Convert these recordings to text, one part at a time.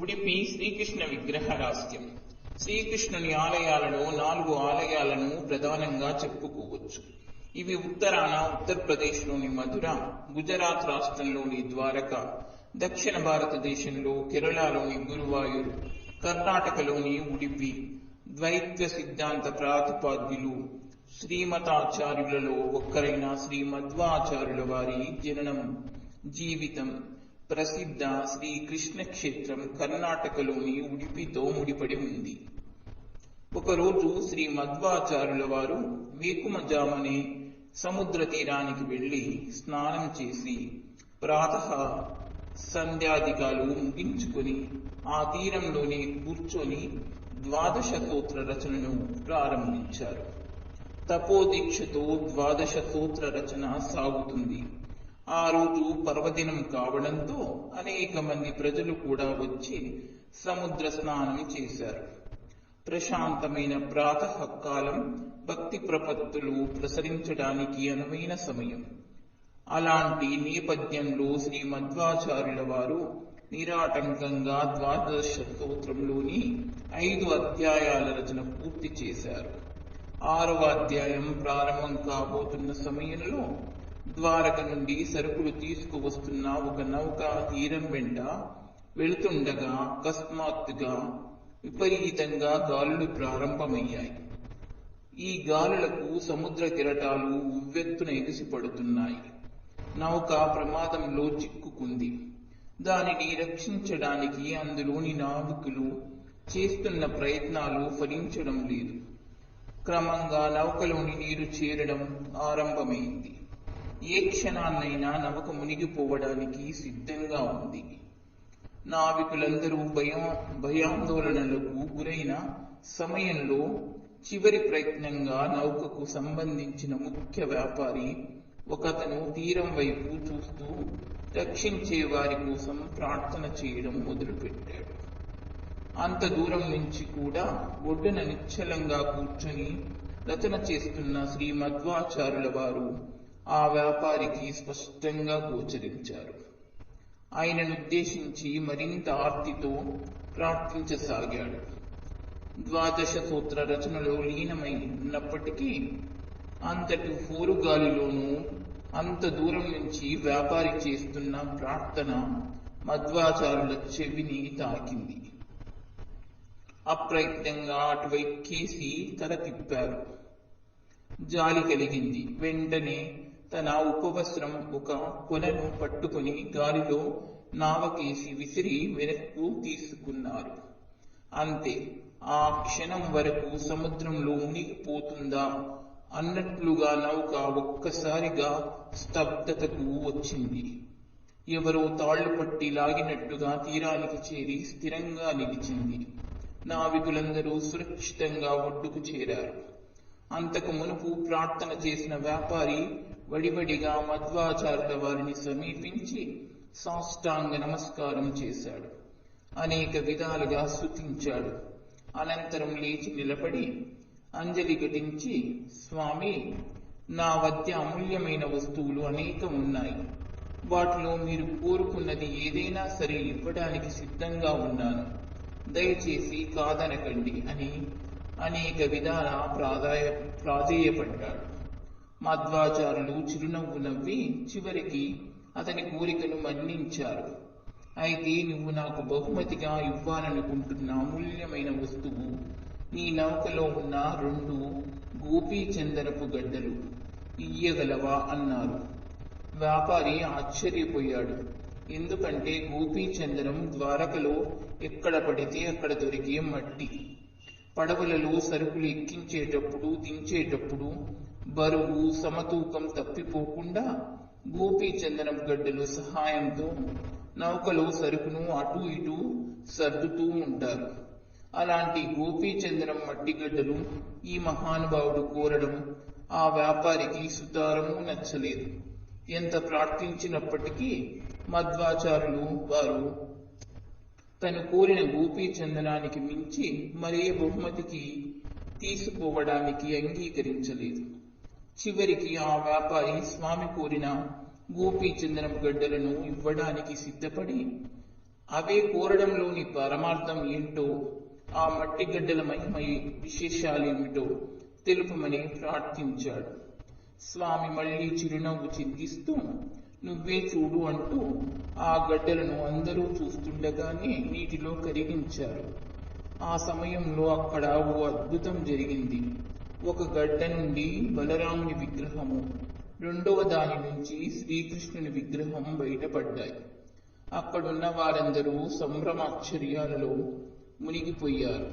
ఉడిపి శ్రీకృష్ణ విగ్రహ రహస్యం. శ్రీకృష్ణుని ఆలయాలలో నాలుగు ఆలయాలను ప్రధానంగా చెప్పుకోవచ్చు. ఇవి ఉత్తరాన ఉత్తరప్రదేశ్లోని మధుర గుజరాత్ రాష్ట్రంలోని ద్వారక దక్షిణ భారతదేశంలో కేరళలోని గురువాయూర్ కర్ణాటకలోని ఉడిపి ద్వైత్వ సిద్ధాంత ప్రాతిపాద్యులు శ్రీమతాచార్యులలో ఒక్కరైన శ్రీ మధ్వాచార్యుల వారి జననం జీవితం. ప్రసిద్ధ శ్రీ కృష్ణ క్షేత్రం కర్ణాటకలోని ఉడిపితో ముడిపడి ఉంది. ఒకరోజు శ్రీ మధ్వాచార్యుల వారు వేకుమజామనే సముద్ర తీరానికి వెళ్ళి స్నానం చేసి ప్రాతః సంధ్యాధికాలు ముగించుకొని ఆ తీరంలోనే కూర్చొని ద్వాదశతోత్ర రచనను ప్రారంభించారు. తపోదీక్షతో ద్వాదశతోత్ర రచన సాగుతుంది. ఆ రోజు పర్వదినం కావడంతో అనేక మంది ప్రజలు కూడా వచ్చి సముద్ర స్నానం చేశారు. ప్రశాంతమైన ప్రాతకాలం భక్తి ప్రపత్తులు ప్రసరించడానికి అనువైన సమయం. అలాంటి నేపథ్యంలో శ్రీ మధ్వాచార్యుల వారు నిరాటంకంగా ద్వాదశ స్తోత్రంలోని ఐదు అధ్యాయాల రచన పూర్తి చేశారు. ఆరవ అధ్యాయం ప్రారంభం కాబోతున్న సమయంలో ద్వారక నుండి సరుకులు తీసుకువస్తున్న ఒక నౌక తీరం వెంట వెళుతుండగా అకస్మాత్తుగా విపరీతంగా గాలులు ప్రారంభమయ్యాయి. ఈ గాలులకు సముద్ర కిరటాలు ఉవ్వెత్తున ఎగిసిపడుతున్నాయి. నౌక ప్రమాదంలో చిక్కుకుంది. దానిని రక్షించడానికి అందులోని నావికులు చేస్తున్న ప్రయత్నాలు ఫలించడం లేదు. క్రమంగా నౌకలోని నీరు చేరడం ఆరంభమైంది. ఏ క్షణాన్నైనా నవక మునిగిపోవడానికి సిద్ధంగా ఉంది. నావికులందరూ భయం భయాందోళనలకు గురైన సమయంలో చివరి ప్రయత్నంగా నౌకకు సంబంధించిన ముఖ్య వ్యాపారి ఒకతను తీరం వైపు చూస్తూ రక్షించే వారి కోసం ప్రార్థన చేయడం మొదలుపెట్టాడు. అంత దూరం నుంచి కూడా ఒడ్డున నిశ్చలంగా కూర్చొని రచన చేస్తున్న శ్రీ మధ్వాచారుల వారు ఆ వ్యాపారికి స్పష్టంగా గోచరించారు. ఆయనను ఉద్దేశించి మరింత ఆర్తితో ప్రార్థించసాగాడు. ద్వాదశ సూత్ర రచనలో లీనమై ఉన్నప్పటికీ అంతటి హోరుగాలిలోనూ అంత దూరం నుంచి వ్యాపారి చేస్తున్న ప్రార్థన మధ్వాచారుల చెవిని తాకింది. అప్రయత్నంగా అటువైపు కేసి తల తిప్పారు. జాలి కలిగింది. వెంటనే తన ఉపవస్త్రం ఒక కొలను పట్టుకుని గాలిలో నావకేసి విసిరి వెనక్కు తీసుకున్నారు. అంతే ఆ క్షణం వరకు సముద్రంలో మునిగిపోతుందా అన్నట్లుగా నౌక ఒక్కసారిగా స్తబ్దతకు వచ్చింది. ఎవరో తాళ్ళు పట్టి లాగినట్టుగా తీరానికి చేరి స్థిరంగా నిలిచింది. నావికులందరూ సురక్షితంగా ఒడ్డుకు చేరారు. అంతకు మునుపు ప్రార్థన చేసిన వ్యాపారి వడివడిగా మధ్వాచారుల వారిని సమీపించి సాష్టాంగ నమస్కారం చేశాడు. అనేక విధాలుగా స్థుతించాడు అనంతరం లేచి నిలబడి అంజలి ఘటించి స్వామి నా వద్ద అమూల్యమైన వస్తువులు అనేకం ఉన్నాయి. వాటిలో మీరు కోరుకున్నది ఏదైనా సరే ఇవ్వడానికి సిద్ధంగా ఉన్నాను. దయచేసి కాదనకండి అని అనేక విధాల ప్రాధాయ ప్రాధేయపడ్డాడు. మధ్వాచారులు చిరునవ్వు నవ్వి చివరికి అతని కోరికను మన్నించారు. అయితే నువ్వు నాకు బహుమతిగా ఇవ్వాలనుకుంటున్న అమూల్యమైన వస్తువు నీ నౌకలో ఉన్న రెండు గోపీచందరపు గడ్డలు ఇయ్యగలవా అన్నారు. వ్యాపారి ఆశ్చర్యపోయాడు. ఎందుకంటే గోపీచందరం ద్వారకలో ఎక్కడ పడితే అక్కడ దొరికే మట్టి. పడవలలో సరుకులు ఎక్కించేటప్పుడు దించేటప్పుడు బరువు సమతూకం తప్పిపోకుండా గోపీచందనం గడ్డలు సహాయంతో నౌకలో సరుకును అటు ఇటు సర్దుతూ ఉంటారు. అలాంటి గోపీచందనం మట్టి గడ్డలు ఈ మహానుభావుడు కోరడం ఆ వ్యాపారికి సుతారము నచ్చలేదు. ఎంత ప్రార్థించినప్పటికీ మధ్వాచారులు వారు తను కోరిన గోపీ చందనానికి మించి మరే బహుమతికి తీసుకోవడానికి అంగీకరించలేదు. చివరికి ఆ వ్యాపారి స్వామి కోరిన గోపీ చందనం గడ్డలను ఇవ్వడానికి సిద్ధపడి అవే కోరడంలోని పరమార్థం ఏంటో ఆ మట్టి గడ్డల మహిమ విశేషాలేమిటో తెలుపమని ప్రార్థించాడు. స్వామి మళ్ళీ చిరునవ్వు చిందిస్తూ నువ్వే చూడు అంటూ ఆ గడ్డలను అందరూ చూస్తుండగానే నీటిలో కరిగించారు. ఆ సమయంలో అక్కడ ఓ అద్భుతం జరిగింది. ఒక గడ్డ నుండి బలరాముని విగ్రహము రెండవ దాని నుంచి శ్రీకృష్ణుని విగ్రహం బయటపడ్డాయి. అక్కడున్న వారందరూ సంభ్రమాశ్చర్యాలలో మునిగిపోయారు.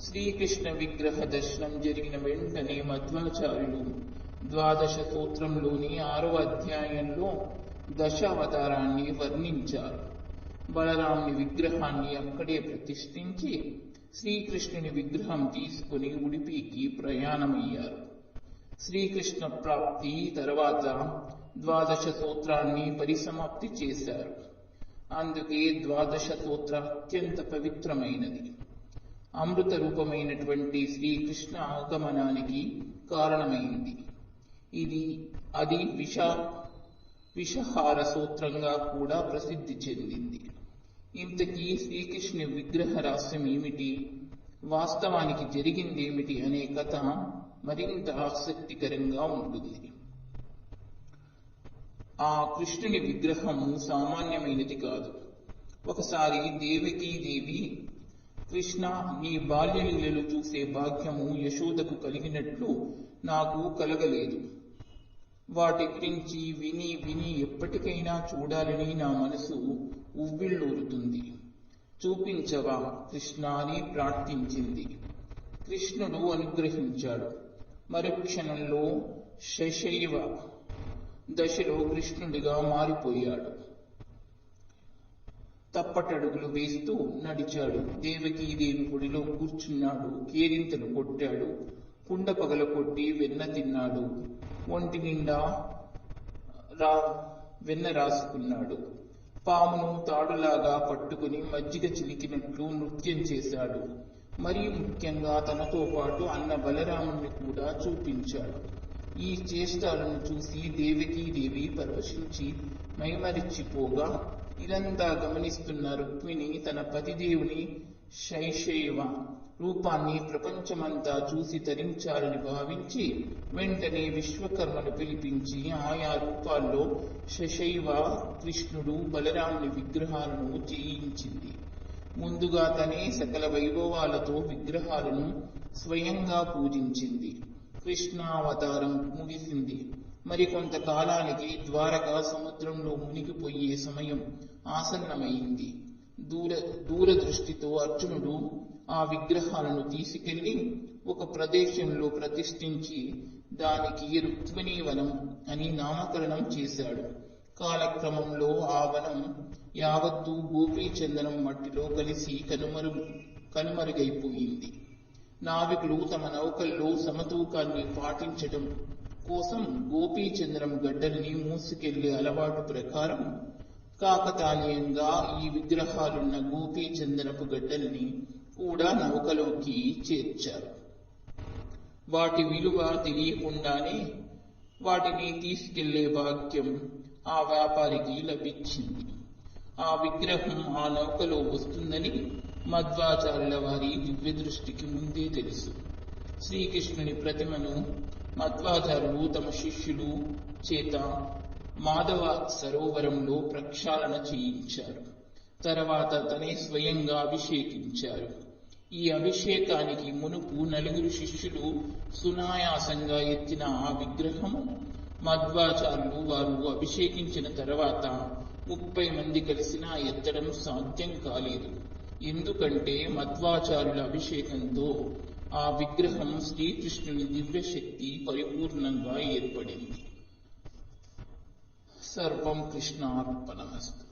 శ్రీకృష్ణ విగ్రహ దర్శనం జరిగిన వెంటనే మధ్వాచార్యులు ద్వాదశ సూత్రంలోని ఆరవ అధ్యాయంలో దశావతారాన్ని వర్ణించారు. బలరాముని విగ్రహాన్ని అక్కడే ప్రతిష్ఠించి శ్రీకృష్ణుని విగ్రహం తీసుకుని ఉడిపికి ప్రయాణమయ్యారు. శ్రీకృష్ణ ప్రాప్తి తర్వాత ద్వాదశ సూత్రాన్ని పరిసమాప్తి చేశారు. అందుకే ద్వాదశ సూత్ర అత్యంత పవిత్రమైనది. అమృత రూపమైనటువంటి శ్రీకృష్ణ ఆగమనానికి కారణమైంది. ఇది అది విష విషహార సూత్రంగా కూడా ప్రసిద్ధి చెందింది. ఇంతకీ శ్రీకృష్ణ విగ్రహ రహస్యం ఏమిటి? వాస్తవానికి జరిగిందేమిటి అనే కథ మరింత ఆసక్తికరంగా ఉంటుంది. ఆ కృష్ణుని విగ్రహము సామాన్యమైనది కాదు. ఒకసారి దేవకీ దేవి కృష్ణ నీ బాల్యలీలలు చూసే భాగ్యము యశోదకు కలిగినట్లు నాకు కలగలేదు. వాటి గురించి విని విని ఎప్పటికైనా చూడాలని నా మనసు ఉవ్విళ్ళూరుతుంది చూపించవా కృష్ణ అని ప్రార్థించింది. కృష్ణుడు అనుగ్రహించాడు. మరుక్షణంలో శశైవ దశలో కృష్ణుడిగా మారిపోయాడు. తప్పటడుగులు వేస్తూ నడిచాడు. దేవకీదేవి గుడిలో కూర్చున్నాడు. కేరింతలు కొట్టాడు. కుండ పగల కొట్టి వెన్న తిన్నాడు. ఒంటి నిండా రా వెన్న రాసుకున్నాడు. పామును తాడులాగా పట్టుకుని మజ్జిగ చిలికినట్లు నృత్యం చేశాడు. మరీ ముఖ్యంగా తనతో పాటు అన్న బలరాముని కూడా చూపించాడు. ఈ చేష్టాలను చూసి దేవకీదేవి పరవశించి మైమరిచిపోగా ఇదంతా గమనిస్తున్న రుక్మిణి తన పతిదేవుని శైశైవ రూపాన్ని ప్రపంచమంతా చూసి తరించాలని భావించి వెంటనే విశ్వకర్మను పిలిపించి ఆయా రూపాల్లో శశైవ కృష్ణుడు బలరాముని విగ్రహాలను చేయించింది ముందుగా తనే సకల వైభవాలతో విగ్రహాలను స్వయంగా పూజించింది. కృష్ణావతారం ముగిసింది. మరికొంత కాలానికి ద్వారక సముద్రంలో మునిగిపోయే సమయం ఆసన్నమైంది. దూర దూరదృష్టితో అర్జునుడు ఆ విగ్రహాలను తీసుకెళ్ళి ఒక ప్రదేశంలో ప్రతిష్ఠించి దానికి రుక్మిణీవనం అని నామకరణం చేశాడు. కాలక్రమంలో ఆ వనం యావత్తు గోపీచందనం మట్టిలో కలిసి కనుమరు కనుమరుగైపోయింది. నావికులు తమ నౌకల్లో సమతూకాన్ని పాటించటం కోసం గోపీచంద్రం గడ్డల్ని మూసుకెళ్ళే అలవాటు ప్రకారం కాకతాళీయంగా ఈ విగ్రహాలున్న గోపీచంద్రపు గడ్డల్ని కూడా నౌకలోకి చేర్చారు. వాటి విలువ తెలియకుండానే వాటిని తీసుకెళ్ళే భాగ్యం ఆ వ్యాపారికి లభించింది. ఆ విగ్రహం ఆ నౌకలో వస్తుందని మధ్వాచార్యుల వారి దివ్య దృష్టికి ముందే తెలుసు. శ్రీకృష్ణుని ప్రతిమను మధ్వాచార్యులు తమ శిష్యులు చేత మాధవ సరోవరంలో ప్రక్షాళన చేయించారు. తర్వాత తనే స్వయంగా అభిషేకించారు. ఈ అభిషేకానికి మునుపు నలుగురు శిష్యులు సునాయాసంగా ఎత్తిన ఆ విగ్రహము మధ్వాచార్యులు వారు అభిషేకించిన తర్వాత ముప్పై మంది కలిసినా ఎత్తడం సాధ్యం కాలేదు. ఎందుకంటే మధ్వాచార్యుల అభిషేకంతో ఆ విగ్రహం శ్రీకృష్ణుని దివ్యశక్తి పరిపూర్ణంగా ఏర్పడింది. సర్వం కృష్ణార్పణమస్తు.